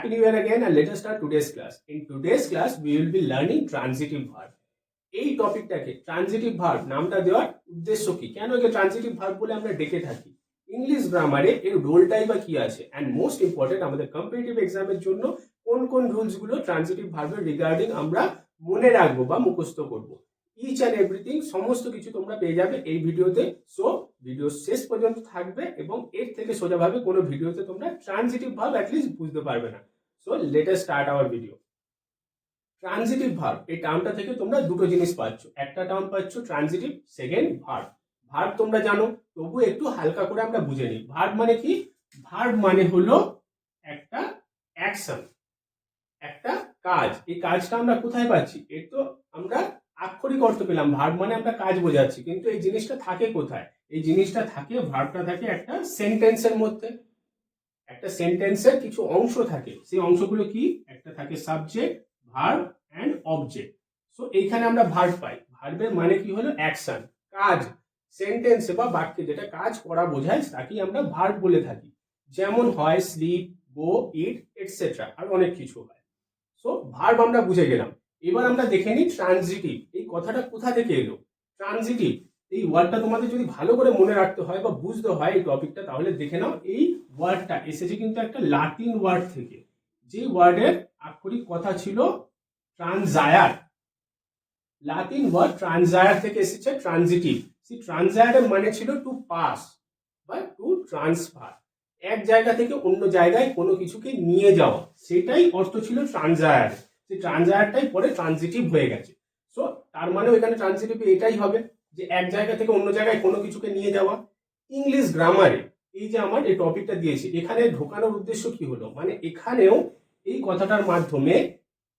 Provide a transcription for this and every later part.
Happy New Year again and let us start today's class. In today's class, we will be learning transitive verb. এই টপিকটাকে transitive verb নামটা দেওয়ার উদ্দেশ্য কি? কেন একে ট্রানজিটিভ ভার্ব বলে আমরা ডেকে থাকি? ইংলিশ গ্রামারে এর রোলটাই বা কি আছে? অ্যান্ড মোস্ট ইম্পর্টেন্ট আমাদের কম্পিটিটিভ এক্সামের জন্য কোন কোন রুলসগুলো ট্রানজিটিভ ভার্বের রিগার্ডিং আমরা মনে রাখব বা মুখস্থ করব। ইচ অ্যান্ড এভরিথিং সমস্ত কিছু তোমরা পেয়ে যাবে এই ভিডিওতে। সো ভিডিও শেষ পর্যন্ত থাকবে এবং এর থেকে সোজাভাবে কোনো ভিডিওতে তোমরা ট্রানজিটিভ ভার্ব অ্যাটলিস্ট বুঝতে পারবে না। So latest start our video transitive verb এই টার্মটা থেকে তোমরা দুটো জিনিস পাচ্ছ। একটা টার্ম পাচ্ছ ট্রানজিটিভ সেকেন্ড ভার্ব ভার্ব তোমরা জানো, তবু একটু হালকা করে আমরা বুঝে নিই। ভার্ব মানে কি? ভার্ব মানে হলো একটা অ্যাকশন একটা কাজ। এই কাজটা আমরা কোথায় পাচ্ছি? এর তো আমরা আক্ষরিক অর্থ পেলাম। ভার্ব মানে আমরা কাজ বোঝাচ্ছি, কিন্তু এই জিনিসটা থাকে কোথায়? এই জিনিসটা থাকে ভার্বটা থাকে একটা সেন্টেন্সের মধ্যে। একটা সেন্টেন্সের কিছু অংশ থাকে। সেই অংশগুলো কি? একটা থাকে subject verb and object so এইখানে আমরা ভার্ব পাই। ভার্বের মানে কি হলো? অ্যাকশন কাজ। সেন্টেন্সে বা বাক্যে যেটা কাজ করা বোঝায়, তাকেই আমরা ভার্ব বলে থাকি। যেমন হয় স্লিপ গো ইট এটসেট্রা আর অনেক কিছু হয়। সো ভার্ব আমরা বুঝে গেলাম। এবার আমরা দেখে নিই ট্রানজিটিভ এই কথাটা কোথা থেকে এলো? ট্রানজিটিভ এই ওয়ার্ডটা তোমাদের যদি ভালো করে মনে রাখতে হয় বা বুঝতে হয় এই টপিকটা তাহলে দেখে নাও। এই ওয়ার্ডটা এসেছে কিন্তু একটা লাতিন ওয়ার্ড থেকে। যে ওয়ার্ডের আক্ষরিক কথা ছিল ট্রানজায়ার লাতিন ওয়ার্ড ট্রানজায়ার থেকে এসেছে ট্রানজিটিভ সেই ট্রানজায়ারের মানে ছিল টু পাস বা টু ট্রান্সফার এক জায়গা থেকে অন্য জায়গায় কোনো কিছুকে নিয়ে যাওয়া। সেটাই অর্থ ছিল ট্রানজায়ার সেই ট্রানজায়ারটাই পরে ট্রানজিটিভ হয়ে গেছে। সো তার মানেও এখানে ট্রানজিটিভ এটাই হবে যে এক জায়গা থেকে অন্য জায়গায় কোনো কিছুকে নিয়ে যাওয়া। ইংলিশ গ্রামারে এই যে আমার এই টপিকটা দিয়েছে, এখানে ঢোকানোর উদ্দেশ্য কি হলো? মানে এখানেও এই কথাটার মাধ্যমে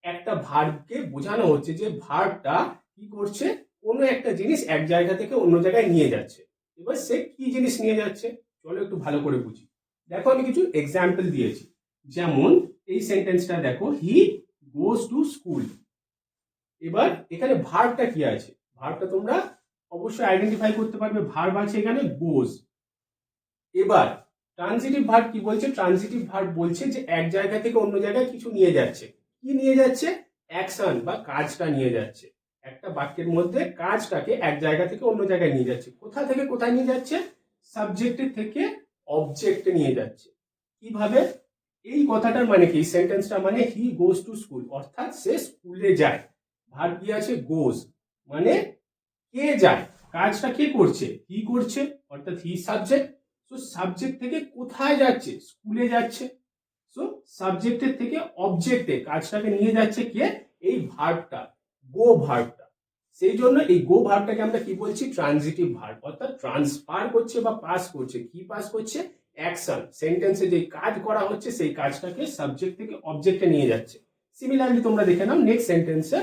একটা ভার্বকে বোঝানো হচ্ছে যে ভার্বটা কি করছে? কোনো একটা জিনিস এক জায়গা থেকে অন্য জায়গায় নিয়ে যাচ্ছে। এবার সে কি জিনিস নিয়ে যাচ্ছে? চলো একটু ভালো করে বুঝি। দেখো আমি কিছু এক্সাম্পল দিয়েছি। যেমন এই সেন্টেন্সটা দেখো হি গোজ টু স্কুল এবার এখানে ভার্বটা কি আছে? ভার্বটা তোমরা অবশ্যই আইডেন্টিফাই করতে পারবে। ভার্ব আছে এখানে গোজ এবার ট্রানজিটিভ ভার্ব কি বলছে? ট্রানজিটিভ ভার্ব বলছে যে এক জায়গা থেকে অন্য জায়গায় কিছু নিয়ে যাচ্ছে। কি নিয়ে যাচ্ছে? অ্যাকশন বা কাজটা নিয়ে যাচ্ছে। একটা বাক্যের মধ্যে কাজটাকে এক জায়গা থেকে অন্য জায়গায় নিয়ে যাচ্ছে। কোথা থেকে কোথায় নিয়ে যাচ্ছে? সাবজেক্টের থেকে অবজেক্টে নিয়ে যাচ্ছে। কীভাবে? এই কথাটার মানে কি? সেন্টেন্সটা মানে হি গোজ টু স্কুল অর্থাৎ সে স্কুলে যায়। ভার্ব কি আছে? গোজ মানে কে যায়? কাজটা কে করছে? হি করছে, অর্থাৎ হি সাবজেক্ট তো সাবজেক্ট থেকে কোথায় যাচ্ছে? স্কুলে যাচ্ছে। সো সাবজেক্টের থেকে অবজেক্টে কাজটাকে নিয়ে যাচ্ছে কে? এই ভার্বটা গো ভার্বটা সেই জন্য এই গো ভার্বটাকে আমরা কি বলছি? ট্রানজিটিভ ভার্ব অর্থাৎ ট্রান্সফার করছে বা পাস করছে। কি পাস করছে? অ্যাকশন সেন্টেন্সে যে কাজ করা হচ্ছে, সেই কাজটাকে সাবজেক্ট থেকে অবজেক্টে নিয়ে যাচ্ছে। সিমিলারলি তোমরা দেখে নাও নেক্সট সেন্টেন্সে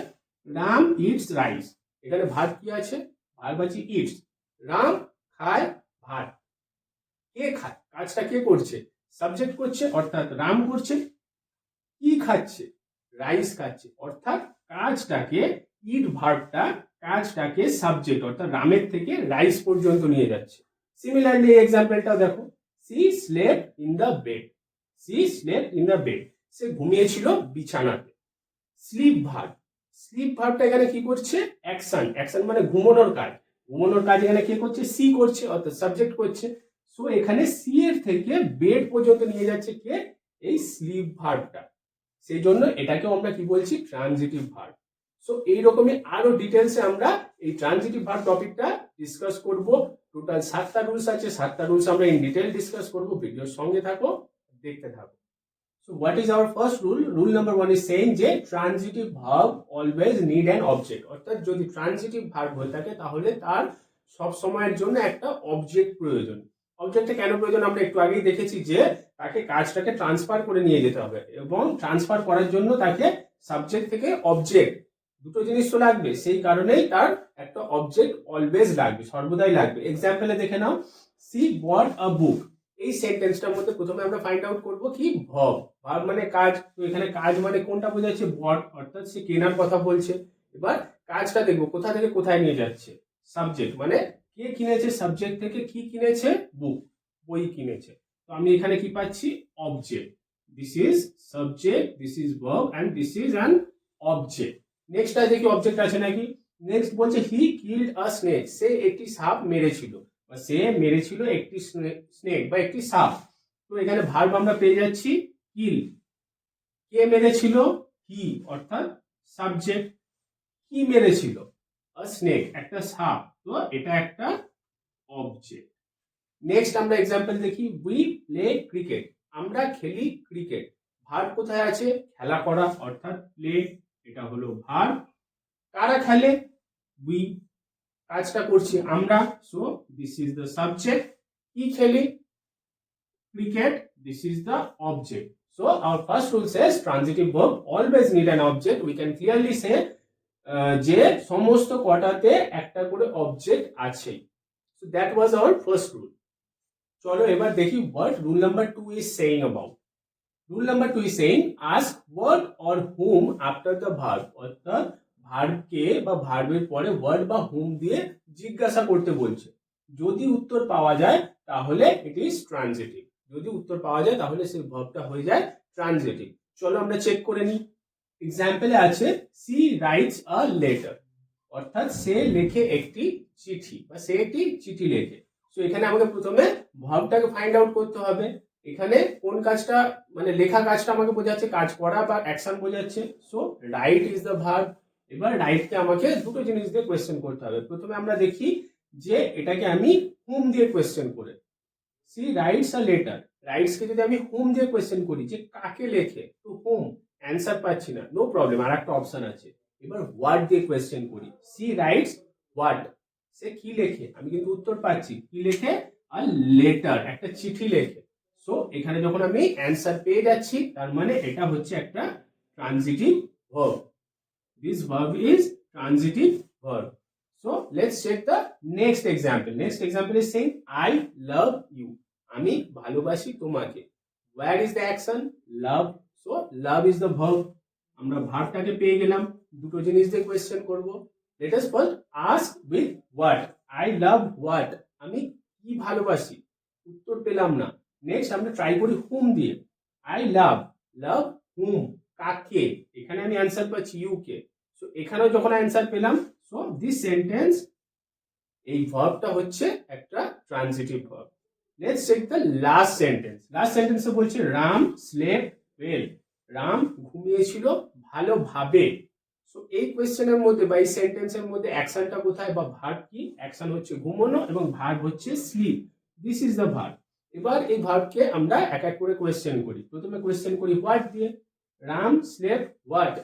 রাম ইটস রাইস এখানে ভাত কি আছে? ভাত আছে ইটস রাম খায় ভাত। কে খায়? কাজটা কে করছে? সাবজেক্ট করছে, অর্থাৎ রাম করছে। কি খাচ্ছে? রাইস খাচ্ছে। অর্থাৎ কাজটাকে ইট ভার্বটা কাজটাকে সাবজেক্ট অর্থাৎ রামের থেকে রাইস পর্যন্ত নিয়ে যাচ্ছে। সিমিলারলি এই এক্সাম্পলটাও দেখো। She slept in the bed she slept in the bed সে ঘুমিয়েছিল বিছানাতে। স্লিপ ভার্ব স্লিপ ভার্বটা এখানে কি করছে? অ্যাকশন অ্যাকশন মানে ঘুমানোর কাজ। ঘুমানোর কাজ এখানে কে করছে? সি করছে, অর্থাৎ সাবজেক্ট করছে। সো এখানে সি এর থেকে বেড পর্যন্ত নিয়ে যাচ্ছে কে? এই স্লিপ ভার্বটা সেই জন্য এটাকেও আমরা কি বলছি? ট্রানজিটিভ ভার্ব সো এইরকমই আরও ডিটেলসে আমরা এই ট্রানজিটিভ ভার্ব টপিকটা ডিসকাস করব। টোটাল সাতটা রুলস আছে। সাতটা রুলস আমরা ইন ডিটেল ডিসকাস করব। ভিডিওর সঙ্গে থাকো, দেখতে থাকো। So what is our first rule rule number one is saying যে transitive verb always need an object অর্থাৎ যদি ট্রানজিটিভ ভার্ব হয়ে থাকে, তাহলে তার সব সময়ের জন্য একটা অবজেক্ট প্রয়োজন। অবজেক্টে কেন প্রয়োজন? আমরা একটু আগেই দেখেছি যে তাকে কাজটাকে ট্রান্সফার করে নিয়ে যেতে হবে এবং ট্রান্সফার করার জন্য তাকে সাবজেক্ট থেকে অবজেক্ট দুটো জিনিস তো লাগবে। সেই কারণেই তার একটা অবজেক্ট অলওয়েজ লাগবে, সর্বদাই লাগবে। এক্সাম্পলে দেখে নাও। সি বট আ বুক এই সেন্টেন্সটার মধ্যে প্রথমে আমরা ফাইন্ড আউট করব কি? ভব। ভাব মানে কাজ। তো এখানে কাজ মানে কোনটা বোঝাচ্ছে? বট অর্থাৎ সে কেনার কথা বলছে। এবার কাজটা দেখব। কোথা থেকে কোথায় নিয়ে যাচ্ছে? সাবজেক্ট মানে কে কিনেছে? সাবজেক্ট থেকে কি কিনেছে? বুক বই কিনেছে। তো আমি এখানে কি পাচ্ছি? Object this is subject this is verb and this is an object next আছে দেখি অবজেক্ট আছে নাকি? নেক্সট বলছে হি কিল্ড আ স্নেক সে একটি সাপ মেরেছিল। বা সে মেরেছিল একটি স্নেক বা একটি সাপ। তো এখানে ভার্ব আমরা পেয়ে যাচ্ছি কিল কে মেরেছিল? হি অর্থাৎ সাবজেক্ট কি মেরেছিল? আ স্নেক একটা সাপ। তো এটা একটা অবজেক্ট নেক্সট আমরা এক্সাম্পল দেখি উই প্লে ক্রিকেট আমরা খেলি ক্রিকেট ভার্ব কোথায় আছে? খেলা করা, অর্থাৎ প্লে এটা হলো ভার্ব কারা খেলে? উই কাজটা করছি আমরা so this is the subject কি খেলি? cricket, this is the object. So our first rule says transitive verb always need an object. We can clearly say যে সমস্ত কটাতে একটা করে অবজেক্ট আছে। So, that was our first rule. চলো এবার দেখি what rule number 2 is saying about rule number 2 is saying, ask what or whom after the verb, অর্থাৎ ভার্বকে বা ভার্বের পরে ওয়ার্ড বা হুম দিয়ে জিজ্ঞাসা করতে বলছে। যদি উত্তর পাওয়া যায়, তাহলে ইট ইজ ট্রানজিটিভ যদি উত্তর পাওয়া যায়, তাহলে সেই ভার্বটা হয়ে যায় ট্রানজিটিভ চলো আমরা চেক করে নিই। এক্সাম্পলে আছে সি রাইটস আ লেটার অর্থাৎ সে লেখে একটি চিঠি বা সে একটি চিঠি লেখে। সো এখানে আমাকে প্রথমে ভার্বটাকে ফাইন্ড আউট করতে হবে। এখানে কোন কাজটা মানে লেখা কাজটা আমাকে বোঝাচ্ছে, কাজ করা বা অ্যাকশন বোঝাচ্ছে। So write is the verb এবার রাইটকে আমাকে দুটো জিনিস দিয়ে কোয়েশ্চেন করতে হবে। প্রথমে আমরা দেখি যে এটাকে আমি হুম দিয়ে কোয়েশ্চেন করে। সি রাইটস আ লেটার রাইটসকে যদি আমি হুম দিয়ে কোয়েশ্চেন করি, যে কাকে লেখে তো হুম অ্যান্সার পাচ্ছি না নো প্রবলেম আর একটা অপশন আছে। এবার ওয়ার্ড দিয়ে কোয়েশ্চেন করি। সি রাইটস ওয়ার্ড সে কি লেখে? আমি কিন্তু উত্তর পাচ্ছি। কি লেখে? আর লেটার একটা চিঠি লেখে। সো এখানে যখন আমি অ্যান্সার পেয়ে যাচ্ছি, তার মানে এটা হচ্ছে একটা transitive verb this verb is transitive verb So, let's check the next example. Next example is saying, I love you. আমি ভালোবাসি তোমাকে। Where is the action? Love so love is the verb. আমরা ভার্বটাকে পেয়ে গেলাম। দুটো জিনিস দিয়ে কোয়েশ্চেন করব। Let us first ask with what? I love what? আমি কি ভালোবাসি? উত্তর পেলাম না। নেক্সট আমরা ট্রাই করি হুম দিয়ে। আই লাভ লাভ হুম কাকে? এখানে আমি অ্যান্সার পাচ্ছি ইউ কে সো এখানেও যখন অ্যান্সার পেলাম সো দিস সেন্টেন্স এই ভার্বটা হচ্ছে একটা transitive verb let's check the last sentence last সেন্টেন্সে বলছে রাম স্লেপ ওয়েল রাম ঘুমিয়েছিল ভালোভাবে। সো এই কোয়েশ্চেনের মধ্যে বা এই সেন্টেন্সের মধ্যে অ্যাকশনটা কোথায় বা ভার্ব কি? অ্যাকশন হচ্ছে ঘুমানো এবং ভার্ব হচ্ছে sleep this is the verb এবার এই ভার্বকে আমরা এক এক করে কোয়েশ্চেন করি। প্রথমে কোয়েশ্চেন করি হোয়াট দিয়ে। রাম স্লেপ হোয়াট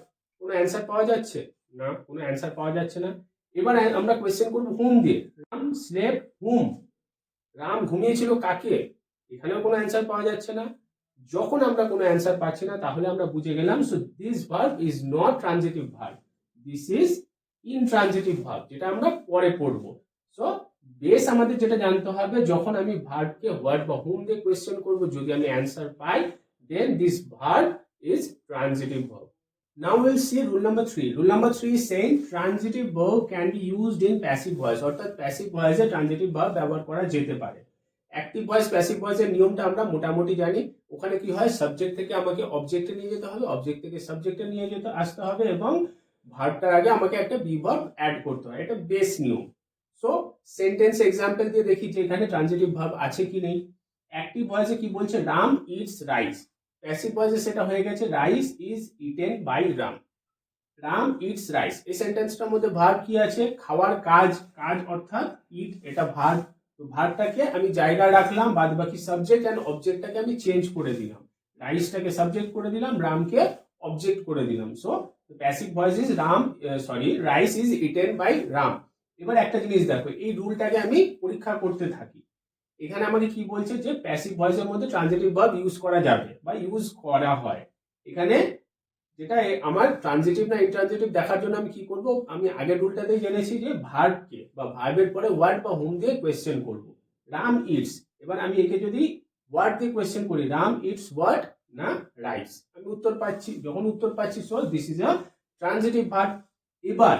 কোনো অ্যান্সার পাওয়া যাচ্ছে? না, কোনো অ্যান্সার পাওয়া যাচ্ছে না। এবার আমরা কোয়েশ্চেন করব হুম দিয়ে। রাম স্লেপ হুম রাম ঘুমিয়েছিল কাকে? এখানেও কোনো অ্যান্সার পাওয়া যাচ্ছে না। যখন আমরা কোনো অ্যান্সার পাচ্ছি না, তাহলে আমরা বুঝে গেলাম so this verb is not transitive verb this is intransitive verb যেটা আমরা পরে পড়ব সো বেস আমাদের যেটা জানতে হবে, যখন আমি ভার্বকে ওয়ার্ড বা হুম দিয়ে কোয়েশ্চেন করব, যদি আমি answer pi then this verb is transitive verb Now we'll see rule number three. Rule number three is saying transitive verb can be used in passive voice. অর্থাৎ প্যাসিভ ভয়েসে ট্রানজিটিভ ভার্ব ব্যবহার করা যেতে পারে active voice passive ভয়েসের নিয়মটা আমরা মোটামুটি জানি। ওখানে কি হয়? সাবজেক্ট থেকে আমাকে অবজেক্টে নিয়ে যেতে হবে অবজেক্ট থেকে সাবজেক্টে নিয়ে যেতে আসতে হবে এবং ভার্বটার আগে আমাকে একটা বি ভার্ব অ্যাড করতে হয়। এটা বেস নিয়ম। সো সেন্টেন্স এক্সাম্পল দিয়ে দেখি যে এখানে ট্রানজিটিভ ভার্ব আছে কি নেই। অ্যাক্টিভ ভয়েসে কি বলছে? রাম ইটস রাইস প্যাসিভ ভয়েসে সেটা হয়ে গেছে rice is eaten by Ram Ram eats rice এই সেন্টেন্সটার মধ্যে ভার্ব কি আছে? খাওয়ার কাজ। কাজ অর্থাৎ ইট এটা ভার্ব তো ভার্বটাকে আমি জায়গায় রাখলাম বাদ বাকি সাবজেক্ট অ্যান্ড অবজেক্টটাকে আমি চেঞ্জ করে দিলাম। রাইসটাকে সাবজেক্ট করে দিলাম, রামকে অবজেক্ট করে দিলাম। So passive voice is Ram sorry rice is eaten by Ram এবার একটা জিনিস দেখো, এই রুলটাকে আমি পরীক্ষা করতে থাকি। এখানে আমাকে কি বলছে যে প্যাসিভ ভয়েসের মধ্যে ট্রানজিটিভ ভার্ব ইউজ করা যাবে বা ইউজ করা হয়। এখানে যেটা আমার ট্রানজিটিভ না ইনট্রানজিটিভ দেখার জন্য আমি কি করব? আমি আগের রুলটাতেই জেনেছি যে ভার্বকে বা ভার্বের পরে ওয়ার্ড বা হোম দিয়ে কোয়েশ্চেন করব। রাম ইটস এবার আমি একে যদি ওয়ার্ড দিয়ে কোয়েশ্চেন করি রাম ইটস ওয়ার্ড না রাইস আমি উত্তর পাচ্ছি, যখন উত্তর পাচ্ছি so this is a transitive verb এবার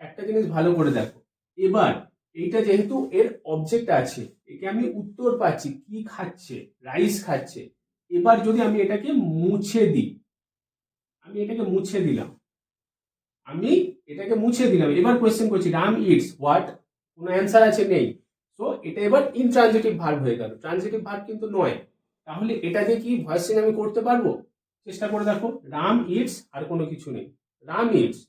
একটা জিনিস ভালো করে দেখো। এবার এইটা যেহেতু এর অবজেক্ট আছে, একে আমি উত্তর পাচ্ছি, কি খাচ্ছে? রাইস খাচ্ছে। এবার যদি আমি এটাকে মুছে দিই আমি এটাকে মুছে দিলাম। আমি এটাকে মুছে দিলাম। এবার কোয়েশ্চেন করছি রাম ইটস হোয়াট কোনো অ্যান্সার আছে? নেই। সো এটা এবার ইনট্রানজিটিভ ভার্ব হয়ে গেল। ট্রানজিটিভ ভার্ব কিন্তু নয়। তাহলে এটা দিয়ে কি ভয়েস চেঞ্জ আমি করতে পারব? চেষ্টা করে দেখো। রাম ইটস আর কোনো কিছু নেই। রাম ইটস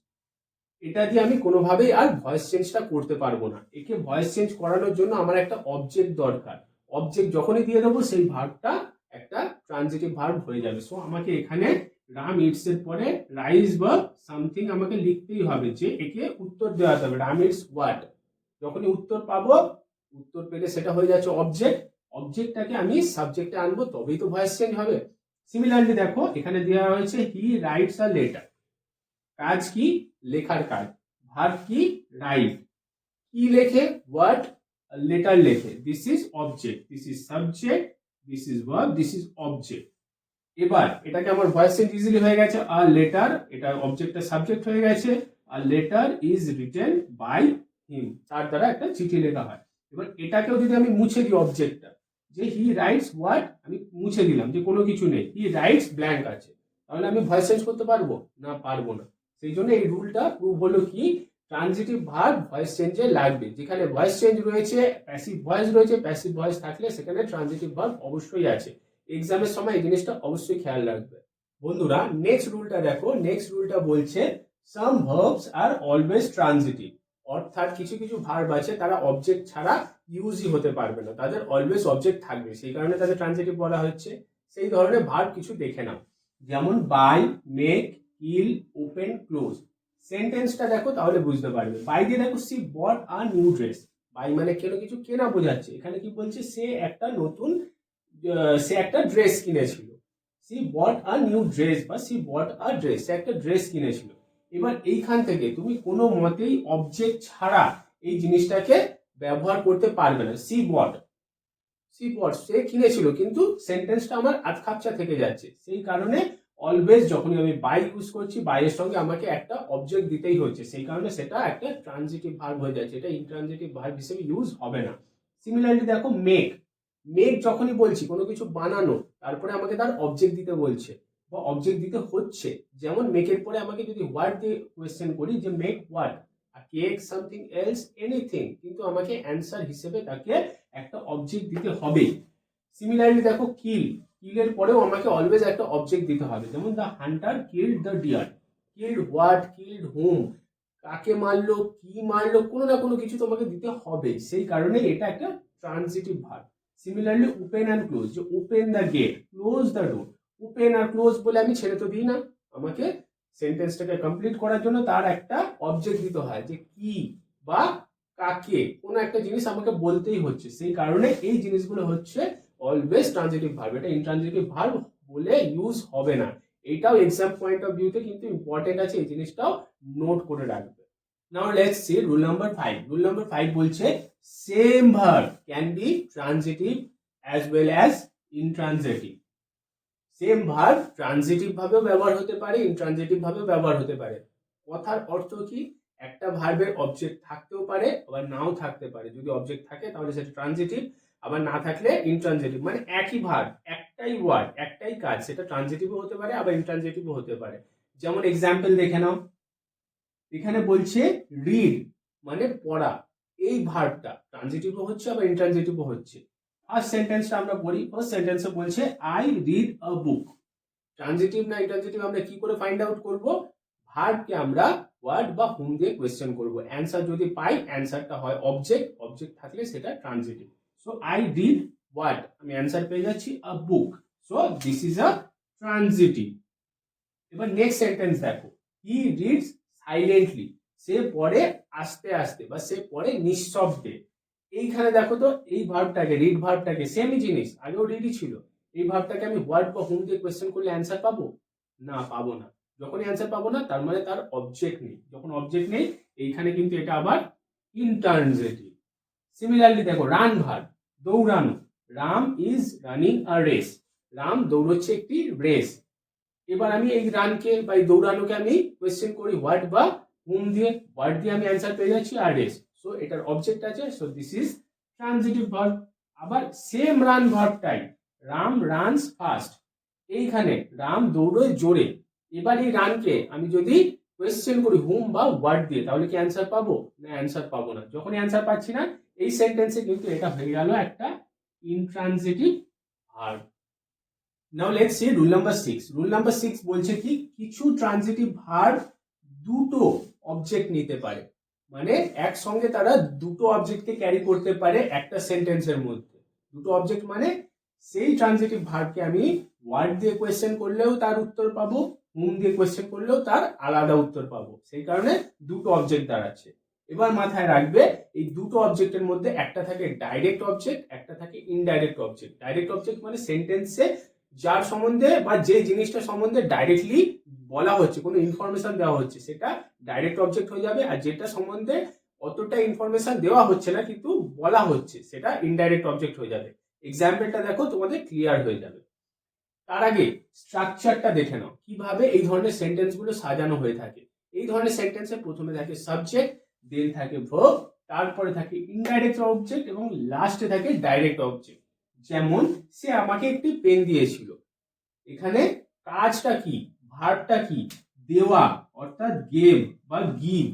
এটা দিয়ে আমি কোনোভাবেই আর ভয়েস চেঞ্জটা করতে পারব না। একে ভয়েস চেঞ্জ করানোর জন্য আমার একটা অবজেক্ট দরকার। অবজেক্ট যখনই দিয়ে দেবো, সেই ভার্বটা একটা ট্রানজিটিভ ভার্ব হয়ে যাবে। সো আমাকে এখানে রাম ইটস এর পরে রাইস বা সামথিং আমাকে লিখতেই হবে যে একে উত্তর দেওয়া হবে। রাম ইটস হোয়াট যখনই উত্তর পাবো, উত্তর পেলে সেটা হয়ে যাচ্ছে অবজেক্ট। অবজেক্টটাকে আমি সাবজেক্টে আনব, তবেই তো ভয়েস চেঞ্জ হবে। সিমিলারলি দেখো, এখানে দেওয়া হয়েছে হি রাইটস আ লেটার কাজ কি? লেখার কাজ। ভার্ব কি? রাইট কি লেখে? হোয়াট লেটার লেখে। This is object this is subject this is verb this is object এবার এটাকে আমার ভয়েস চেঞ্জ ইজিলি হয়ে গেছে, আর লেটার এটা অবজেক্টের সাবজেক্ট হয়ে গেছে, আর letter is written by him তার দ্বারা একটা চিঠি লেখা হয়। এবার এটাকেও যদি আমি মুছে দিই অবজেক্টটা যে হি রাইটস হোয়াট আমি মুছে দিলাম, যে কোনো কিছু নেই হি রাইটস ব্ল্যাঙ্ক আছে, তাহলে আমি ভয়েস চেঞ্জ করতে পারব? না পারব না। সেই জন্য এই রুলটা প্রুভ হলো কি? ট্রানজিটিভ ভার্ব ভয়েস চেঞ্জে লাগবে। যেখানে ভয়েস চেঞ্জ রয়েছে প্যাসিভ ভয়েস রয়েছে প্যাসিভ ভয়েস থাকলে সেখানে ট্রানজিটিভ ভার্ব অবশ্যই আছে। এক্সামের সময় এই জিনিসটা অবশ্যই খেয়াল রাখবে। বন্ধুরা নেক্সট রুলটা দেখো। নেক্সট রুলটা বলছে some verbs are always transitive অর্থাৎ কিছু কিছু ভার্ব আছে, তারা অবজেক্ট ছাড়া ইউজই হতে পারবে না। তাদের অলওয়েজ অবজেক্ট থাকবে। সেই কারণে তাদের ট্রানজিটিভ বলা হচ্ছে। সেই ধরনের ভার্ব কিছু দেখে নাও। যেমন buy make kill open close সেন্টেন্সটা দেখো, তাহলে বুঝতে পারবে। বাই দিয়ে দেখো she bought a new dress buy মানে কেন কিছু কেনা বোঝাচ্ছে। এখানে কি বলছে, সে একটা নতুন সে একটা ড্রেস কিনেছিল। She bought a new dress বা সি বট আর ড্রেস সে একটা ড্রেস কিনেছিল। এবার এইখান থেকে তুমি কোনো মতেই অবজেক্ট ছাড়া এই জিনিসটাকে ব্যবহার করতে পারবে না। সি বট সি বট সে কিনেছিল, কিন্তু সেন্টেন্সটা আমার আধ খাপচা থেকে যাচ্ছে। সেই কারণে অলওয়েজ যখনই আমি বাই ইউজ করছি বাইয়ের সঙ্গে আমাকে একটা অবজেক্ট দিতেই হচ্ছে। সেই কারণে সেটা একটা ট্রানজিটিভ ভার্ব হয়ে যাচ্ছে। এটা ইনট্রানজিটিভ ভার্ব হিসেবে ইউজ হবে না। সিমিলারলি দেখো মেক মেক যখনই বলছি, কোনো কিছু বানানো, তারপরে আমাকে তার অবজেক্ট দিতে বলছে বা অবজেক্ট দিতে হচ্ছে, যেমন মেকের পরে আমাকে যদি ওয়ার্ড দিয়ে কোয়েশ্চেন করি যে make what cake something else anything কিন্তু আমাকে অ্যান্সার হিসেবে তাকে একটা অবজেক্ট দিতে হবে। সিমিলারলি দেখো কিল কিলের পরেও আমাকে অলওয়েজ একটা অবজেক্ট দিতে হবে, যেমন the hunter killed the deer killed what killed whom কাকে মারলো, কি মারলো, কোনো না কোনো কিছু তোমাকে দিতে হবে। সেই কারণে এটা একটা transitive verb similarly open and close যে open the gate close the door open R close বলে আমি ছেড়ে তো দিই না। আমাকে সেন্টেন্সটাকে কমপ্লিট করার জন্য তার একটা অবজেক্ট দিতে হয় যে কি বা কাকে। কোনো একটা জিনিস আমাকে বলতেই হচ্ছে। সেই কারণে এই জিনিসগুলো হচ্ছে অলওয়েজ ট্রানজিটিভ ভার্ব এটা ইনট্রানজিটিভ ভার্ব বলে ইউজ হবে না। এটাও এক্সাম পয়েন্ট অফ ভিউতে কিন্তু ইম্পর্টেন্ট আছে। এই জিনিসটাও নোট করে রাখবে। Now let's see rule number five rule number five বলছে same verb can be transitive as well as intransitive same verb transitive ভাবেও ব্যবহার হতে পারে ইনট্রানজিটিভ ভাবেও ব্যবহার হতে পারে। কথার অর্থ কি? একটা ভার্বের অবজেক্ট থাকতেও পারে, আবার নাও থাকতে পারে। যদি অবজেক্ট থাকে তাহলে সেটা ট্রানজিটিভ আবার না থাকলে ইনট্রানজিটিভ মানে একই ভার্ব একটাই ওয়ার্ড একটাই কাজ, সেটা ট্রানজিটিভও হতে পারে, আবার ইনট্রানজিটিভও হতে পারে। যেমন এক্সাম্পল দেখে নাও। এখানে বলছে রিড মানে পড়া। এই ভার্বটা ট্রানজিটিভও হচ্ছে, আবার ইনট্রানজিটিভও হচ্ছে। ফার্স্ট সেন্টেন্সটা আমরা পড়ি ফার্স্ট সেন্টেন্সে বলছে I read a book transitive না ইনট্রানজিটিভ আমরা কি করে ফাইন্ড আউট করব? ভার্বকে আমরা ওয়ার্ড বা হুম দিয়ে কোয়েশ্চেন করব। অ্যান্সার যদি পাই অ্যান্সারটা হয় অবজেক্ট অবজেক্ট থাকলে সেটা transitive so I read what আমি অ্যান্সার পেয়ে যাচ্ছি a book so this is a transitive এবার নেক্সট সেন্টেন্স দেখো। হি রিডস সাইলেন্টলি সে পড়ে আস্তে আস্তে বা সে পড়ে নিঃশব্দে। এইখানে দেখো তো, এই ভার্বটাকে রিড ভার্বটাকে সেমই জিনিস, আগেও রিডই ছিল। এই ভার্বটাকে আমি ওয়ার্ড বা হুম দিয়ে কোয়েশ্চেন করলে অ্যান্সার পাবো? না পাবো না। যখনই অ্যান্সার পাবো না, তার মানে তার অবজেক্ট নেই। যখন অবজেক্ট নেই, এইখানে কিন্তু এটা আবার ইনট্রানজিটিভ সিমিলারলি দেখো রান ভার্ব দৌড়ানো। Ram is running a race Ram দৌড়চ্ছে একটি রেস এবার আমি এই রানকে বা এই দৌড়ানোকে আমি কোয়েশ্চেন করি ওয়ার্ড বা হুম দিয়ে। ওয়ার্ড দিয়ে আমি অ্যান্সার পেয়ে যাচ্ছি আর রেস সো এটার অবজেক্ট আছে so this is transitive verb আবার সেম রান ভার্বটাই রাম রানস ফাস্ট এইখানে রাম দৌড়োয় জোরে। এবার এই রানকে আমি যদি কোয়েশ্চেন করি হুম বা ওয়ার্ড দিয়ে, তাহলে কি অ্যান্সার পাবো? না অ্যান্সার পাবো না। যখন অ্যান্সার পাচ্ছি না, এই সেন্টেন্সে কিন্তু এটা হয়ে গেল একটা intransitive verb now let's see rule number six rule number six বলছে কি, কিছু ট্রানজিটিভ ভার্ব দুটো অবজেক্ট নিতে পারে। মানে একসঙ্গে তারা দুটো অবজেক্টকে ক্যারি করতে পারে একটা সেন্টেন্সের মধ্যে। দুটো অবজেক্ট মানে সেই ট্রানজিটিভ ভার্বকে আমি ওয়ার্ড দিয়ে কোয়েশ্চেন করলেও তার উত্তর পাবো হুম দিয়ে কোয়েশ্চেন করলেও তার আলাদা উত্তর পাবো। সেই কারণে দুটো অবজেক্ট দাঁড়াচ্ছে এবার মাথায় রাখবে, এই দুটো অবজেক্টের মধ্যে একটা থাকে ডাইরেক্ট অবজেক্ট একটা থাকে ইনডাইরেক্ট অবজেক্ট ডাইরেক্ট অবজেক্ট মানে সেন্টেন্সে যার সম্বন্ধে বা যে জিনিসটা সম্বন্ধে ডাইরেক্টলি বলা হচ্ছে, কোনো ইনফরমেশন দেওয়া হচ্ছে, সেটা ডাইরেক্ট অবজেক্ট হয়ে যাবে আর যেটা সম্বন্ধে অতটা ইনফরমেশন দেওয়া হচ্ছে না, কিন্তু বলা হচ্ছে, সেটা ইনডাইরেক্ট অবজেক্ট হয়ে যাবে। এক্সাম্পলটা দেখো, তোমাদের ক্লিয়ার হয়ে যাবে। তার আগে স্ট্রাকচারটা দেখে নাও, কীভাবে এই ধরনের সেন্টেন্সগুলো সাজানো হয়ে থাকে। এই ধরনের সেন্টেন্সে প্রথমে থাকে সাবজেক্ট দেন থাকে ভার্ব তারপরে থাকে ইনডাইরেক্ট অবজেক্ট এবং লাস্টে থাকে ডাইরেক্ট অবজেক্ট যেমন সে আমাকে একটি পেন দিয়েছিল। এখানে কাজটা কি? ভার্বটা কি? দেওয়া, অর্থাৎ গেম বা গিভ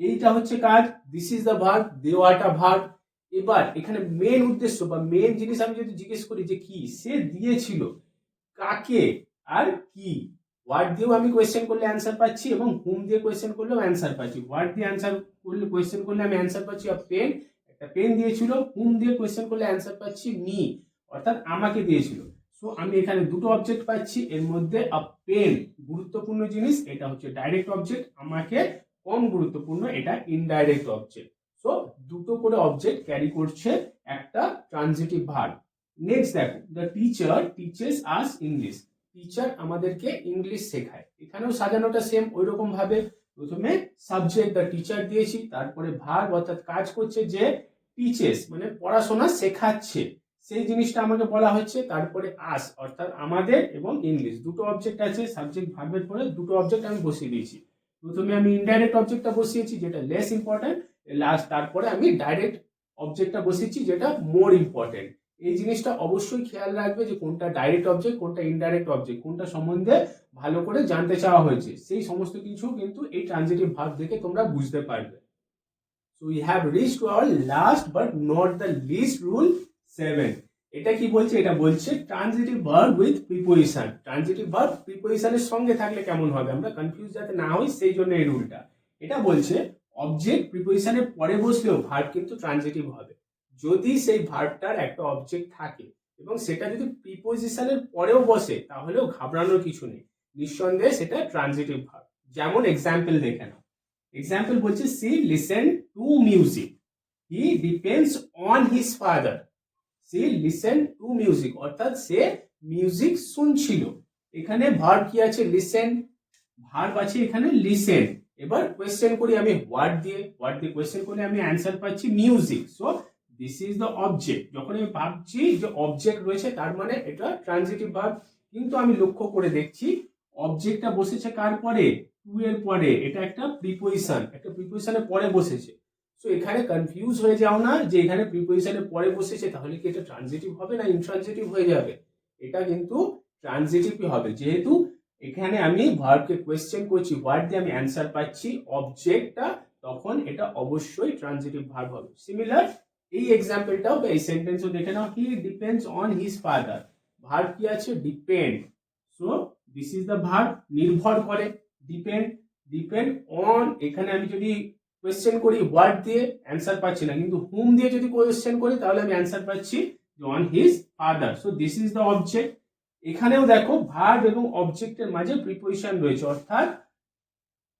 এইটা হচ্ছে কাজ। দিস ইজ দ্য ভার্ব দেওয়াটা ভার্ব এবার এখানে মেন উদ্দেশ্য বা মেন জিনিস আমি যদি জিজ্ঞেস করি যে কি? সে দিয়েছিল। কাকে? আর কি? ওয়ার্ড দিয়েও আমি কোয়েশ্চেন করলে অ্যান্সার পাচ্ছি এবং হুম দিয়ে কোয়েশ্চেন করলেও অ্যান্সার পাচ্ছি। ওয়ার্ড দিয়ে অ্যান্সার করলে কোয়েশ্চেন করলে আমি অ্যান্সার পাচ্ছি? আর পেন একটা পেন দিয়েছিল, হুম দিয়ে কোয়েশ্চেন করলে অ্যান্সার পাচ্ছি মি অর্থাৎ আমাকে দিয়েছিল। সো আমি এখানে দুটো অবজেক্ট পাচ্ছি, এর মধ্যে আ পেন গুরুত্বপূর্ণ জিনিস, এটা হচ্ছে ডাইরেক্ট অবজেক্ট আমাকে কম গুরুত্বপূর্ণ, এটা ইনডাইরেক্ট অবজেক্ট সো দুটো করে অবজেক্ট ক্যারি করছে একটা ট্রানজিটিভ ভার্ব নেক্সট দেখো the teacher teaches us English teacher আমাদেরকে ইংলিশ শেখায়। এখানেও সাজানোটা সেম ওই রকম ভাবে প্রথমে সাবজেক্ট দ্য টিচার দিয়েছি, তারপরে ভার্ব অর্থাৎ কাজ করছে যে টিচেস মানে পড়াশোনা শেখাচ্ছে। সেই জিনিসটা আমাকে বলা হচ্ছে, তারপরে আস অর্থাৎ আমাদের এবং ইংলিশ দুটো অবজেক্ট আছে সাবজেক্ট ভার্বের পরে দুটো অবজেক্ট আমি বসিয়ে দিয়েছি। প্রথমে আমি ইনডাইরেক্ট অবজেক্টটা বসিয়েছি, যেটা লেস ইম্পর্টেন্ট লাস্ট তারপরে আমি ডাইরেক্ট অবজেক্টটা বসিয়েছি, যেটা মোর ইম্পর্টেন্ট এই জিনিসটা অবশ্যই খেয়াল রাখবে যে কোনটা ডাইরেক্ট অবজেক্ট কোনটা ইনডাইরেক্ট অবজেক্ট কোনটা সম্বন্ধে ভালো করে জানতে চাওয়া হয়েছে। সেই সমস্ত কিছু কিন্তু এই ট্রানজিটিভ ভাব দেখে তোমরা বুঝতে পারবে। So we have reach to our last but not the least rule seven এটা কি বলছে? এটা বলছে transitive verb with preposition transitive verb প্রিপোজিশনের সঙ্গে থাকলে কেমন হবে? আমরা কনফিউজ যাতে না হই, সেই জন্য এই রুলটা এটা বলছে অবজেক্ট প্রিপোজিশনের পরে বসলেও ভার্ব কিন্তু ট্রানজিটিভ হবে। যদি সেই ভার্বটার একটা অবজেক্ট থাকে এবং সেটা যদি প্রিপোজিশনের পরেও বসে, তাহলেও ঘাবড়ানোর কিছু নেই। নিঃসন্দেহে সেটা ট্রানজিটিভ ভার্ব যেমন এক্সাম্পল দেখে নাও। এক্সাম্পল বলছে she listen to music he depends on his father she listen to music অর্থাৎ সে মিউজিক শুনছিল। এখানে ভার্ব কি আছে? লিসেন ভার্ব আছে এখানে লিসেন এবার কোয়েশ্চেন করি আমি ওয়ার্ড দিয়ে। ওয়ার্ড দিয়ে কোয়েশ্চেন করলে আমি অ্যান্সার পাচ্ছি music so this is the object যখন আমি ভাবছি যে অবজেক্ট রয়েছে, তার মানে এটা ট্রানজিটিভ ভার্ব কিন্তু আমি লক্ষ্য করে দেখছি অবজেক্টটা বসেছে কার পরে? টু এর পরে। এটা একটা প্রিপোজিশন একটা প্রিপোজিশনের পরে বসেছে। সো এখানে কনফিউজ হয়ে যাও না যে এখানে প্রিপোজিশনের পরে বসেছে, তাহলে কি এটা ট্রানজিটিভ হবে না ইনট্রানজিটিভ হয়ে যাবে? এটা কিন্তু ট্রানজিটিভই হবে। যেহেতু এখানে আমি ভার্বকে কোয়েশ্চেন করছি ওয়ার্ড দিয়ে আমি অ্যান্সার পাচ্ছি অবজেক্টটা তখন এটা অবশ্যই ট্রানজিটিভ ভার্ব হবে। সিমিলার এই এক্সাম্পলটাও এই সেন্টেন্সও দেখে নাও he depends on his father verb কি আছে? Depend so this is the verb নির্ভর করে ডিপেন্ড ডিপেন্ড অন এখানে আমি যদি কোয়েশ্চেন করি ওয়ার্ড দিয়ে অ্যান্সার পাচ্ছি না। কিন্তু হুম দিয়ে যদি কোয়েশ্চেন করি, তাহলে আমি অ্যান্সার পাচ্ছি on his father so this is the object এখানেও দেখো ভার্ব এবং অবজেক্টের মাঝে প্রিপোজিশন রয়েছে, অর্থাৎ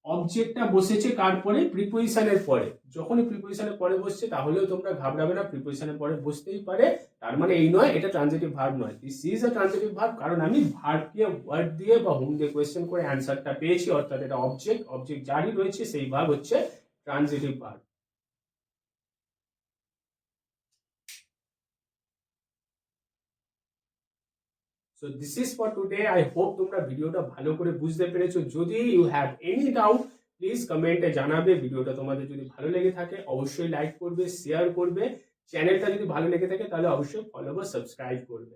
অবজেক্টটা বসেছে কার পরে? প্রিপোজিশনের পরে। যখনই প্রিপোজিশনের পরে বসছে, তাহলেও তোমরা ঘাবড়াবে না প্রিপোজিশনের পরে বসতেই পারে। তার মানে এই নয়, এটা ট্রানজিটিভ ভার্ব নয়। This is a transitive verb কারণ আমি ভার্বকে ওয়ার্ড দিয়ে বা হোম দিয়ে কোয়েশ্চেন করে অ্যান্সারটা পেয়েছি, অর্থাৎ এটা অবজেক্ট অবজেক্ট যারই রয়েছে, সেই ভার্ব হচ্ছে transitive verb so this is for today I hope তোমরা ভিডিওটা ভালো করে বুঝতে পেরেছ। যদি you have any doubt please কমেন্টে জানাবে। ভিডিওটা তোমাদের যদি ভালো লেগে থাকে, অবশ্যই লাইক করবে শেয়ার করবে। চ্যানেলটা যদি ভালো লেগে থাকে, তাহলে অবশ্যই ফলো বা সাবস্ক্রাইব করবে।